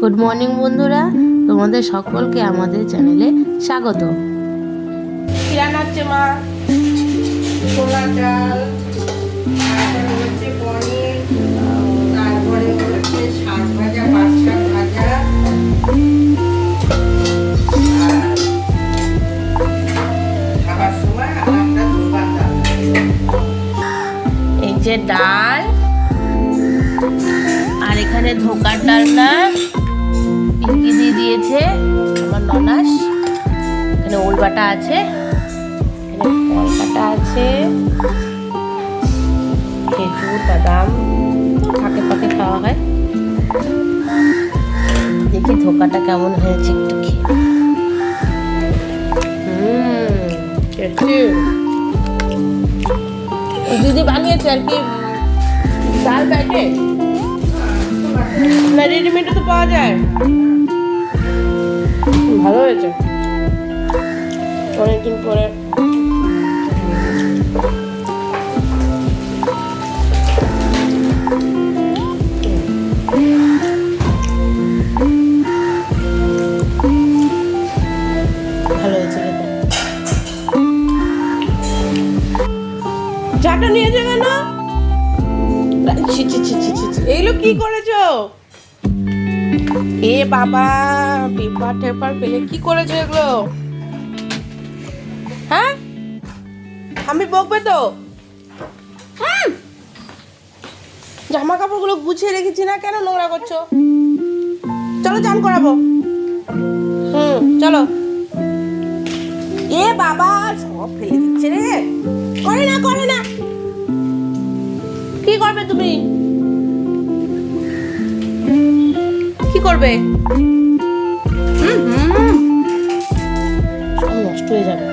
Good morning বন্ধুরা। তোমাদের সকলকে আমাদের চ্যানেলে স্বাগত। হচ্ছে মা ডাল হচ্ছে পনির। দিয়েছে আমার ননাস, এখানে ওল বাটা আছে, এখানে কাটা আছে, খেজুর, বাদাম ফাঁকে ফাঁকে খাওয়া হয়। দেখি ধোকাটা কেমন হয়েছে একটু খেয়ে। দিদি বানিয়েছে আর কি, ডাল প্যাকে না রেডিমেডে তো পাওয়া যায়। ভালো হয়েছে? অনেকদিন পরে। চাটা নিয়েছে কেন ছি, ছি, ছি, ছি, ছি। এইগুলো কি করেছ? এ বাবা পেপার টেপার পেলে কি করেছ এগুলো? হ্যাঁ? আমি বকবে তো। জামা কাপড়গুলো গুছিয়ে রেখেছি না কেন নোংরা করছ? চলো চান করাবো। হুম, চলো। এ বাবা, সব ফেলে দিচ্ছে রে। করে না করে না। কি করবে তুমি? করবে। নষ্ট হয়ে যাবে।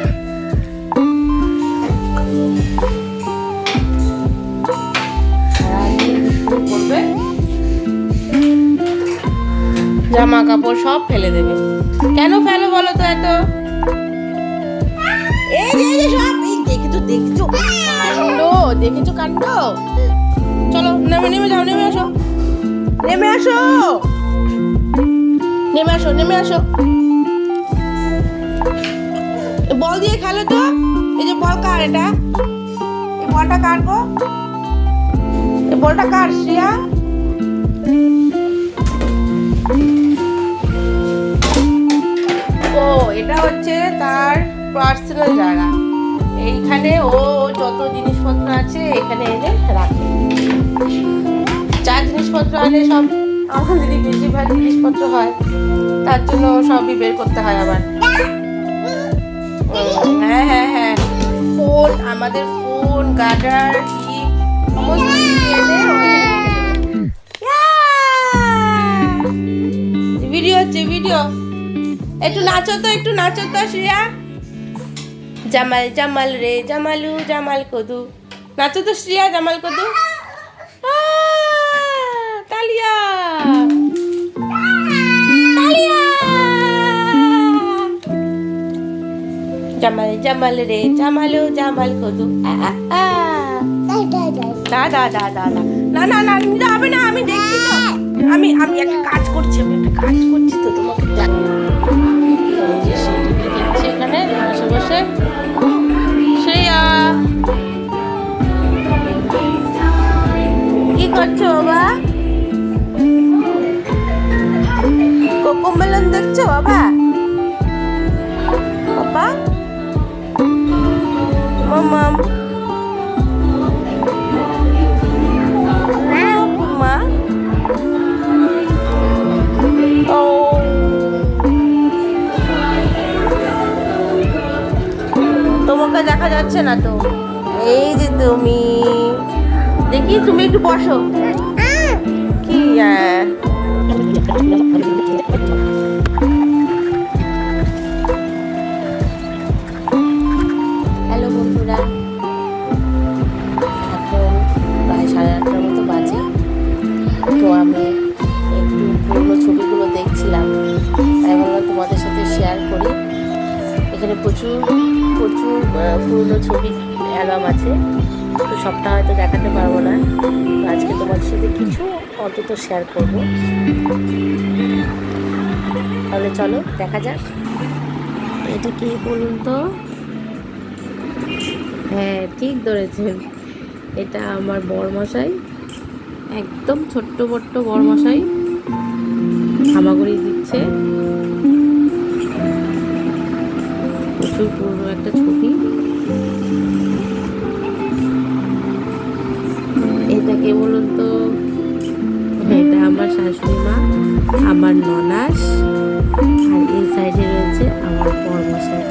করবে? জামা কাপড় সব ফেলে দেবে। কেন ফেলো বলো তো এত? এই যে এই যে সব দেখেছ দেখেছ। কাণ্ড দেখেছ কাণ্ড? চলো নেমে নেমে যাও নেমে আসো। নেমে আসো। নেমে আসো নেমে আসো। বল দিয়ে খেলো তো। এই যে বল কার এটা? বলটা এই বলটা কার, শ্রিয়া? ও, এটা হচ্ছে তার পার্সোনাল জায়গা। এইখানে ও যত জিনিসপত্র আছে, এখানে এনে রাখে। যা জিনিসপত্র আনে সব। আমাদেরই বেশিরভাগ জিনিসপত্র হয়, তার জন্য সবই বের করতে হয় আবার। হ্যাঁ হ্যাঁ হ্যাঁ। ফোন আমাদের ফোন গার্ডার! ভিডিও হচ্ছে ভিডিও। একটু নাচো তো, একটু নাচো তো, শ্রেয়া। জামাল জামাল রে, জামালু, জামাল কদু। নাচো তো, শ্রেয়া, জামাল কদু। জামাল জামাল রে জামালু জামাল কদু আ, আ, আ। দা দা দা দা দা না না না নিতে হবে না আমি দেখছি তো। আমি আমি একটা কাজ করছি আমি একটা কাজ করছি তো তোমাকে দেখছে কি করছ বাবা? কোকোমেলন দেখছ বাবা বাবা? যাচ্ছে না তো। এই যে তুমি। দেখি তুমি একটু বসো। কি? হ্যালো বন্ধুরা। প্রায় সাড়ে আটটার মতো বাজে। তো আমি ছবিগুলো দেখছিলাম। তোমাদের সাথে শেয়ার করি। এখানে প্রচুর প্রচুর পুরনো ছবি অ্যালবাম আছে। তো সবটা হয়তো দেখাতে পারব না। আজকে তোমাদের সাথে কিছু অন্তত শেয়ার করব। তাহলে চলো দেখা যাক। এটা কি বলুন তো? হ্যাঁ ঠিক ধরেছেন। এটা আমার বরমশাই। একদম ছোট্ট বট্ট বরমশাই। হামাগুড়ি দিচ্ছে। প্রচুর শাশুড়ি আমার ননাস, আর এই সাইডে রয়েছে আমার পরমশাই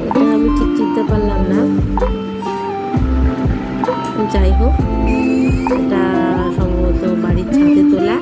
এটা আমি ঠিক চিনতে পারলাম না। যাই হোক, এটা সম্ভবত বাড়ির ছাদে তোলা।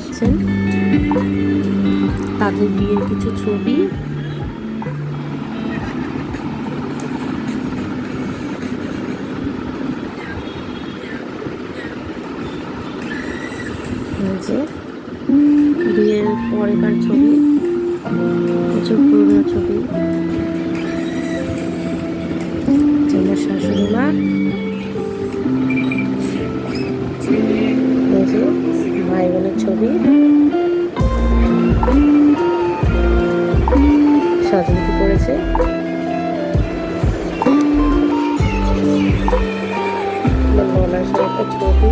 যাচ্ছেন তাদের বিয়ের কিছু ছবি। যে, বিয়ের পরেকার ছবি প্রচুর পুরনো ছবি। আমার শাশুড়ি মা। ছবি সাজুগুজু করেছে ননার সাথে ছবি।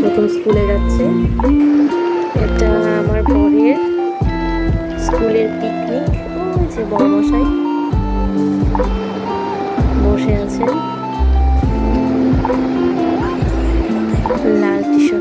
প্রথম স্কুলে যাচ্ছে। এটা আমার বরের স্কুলের পিকনিক ওই যে বড়মশাই বসে আছেন। লাল টি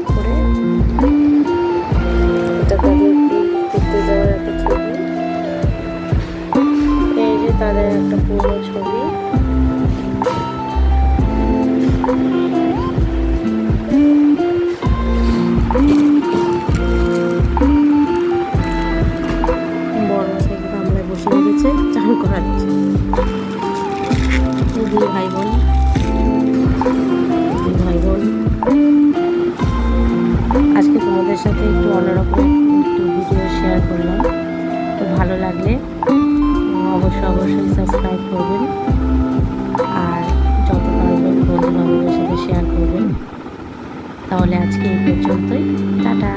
একটু অন্যরকম একটু ভিডিও শেয়ার করলাম। তো ভালো লাগলে অবশ্যই অবশ্যই সাবস্ক্রাইব করবেন। আর যত পারবেন বন্ধু বান্ধবের সাথে শেয়ার করবেন। তাহলে আজকে এই পর্যন্তই। টাটা।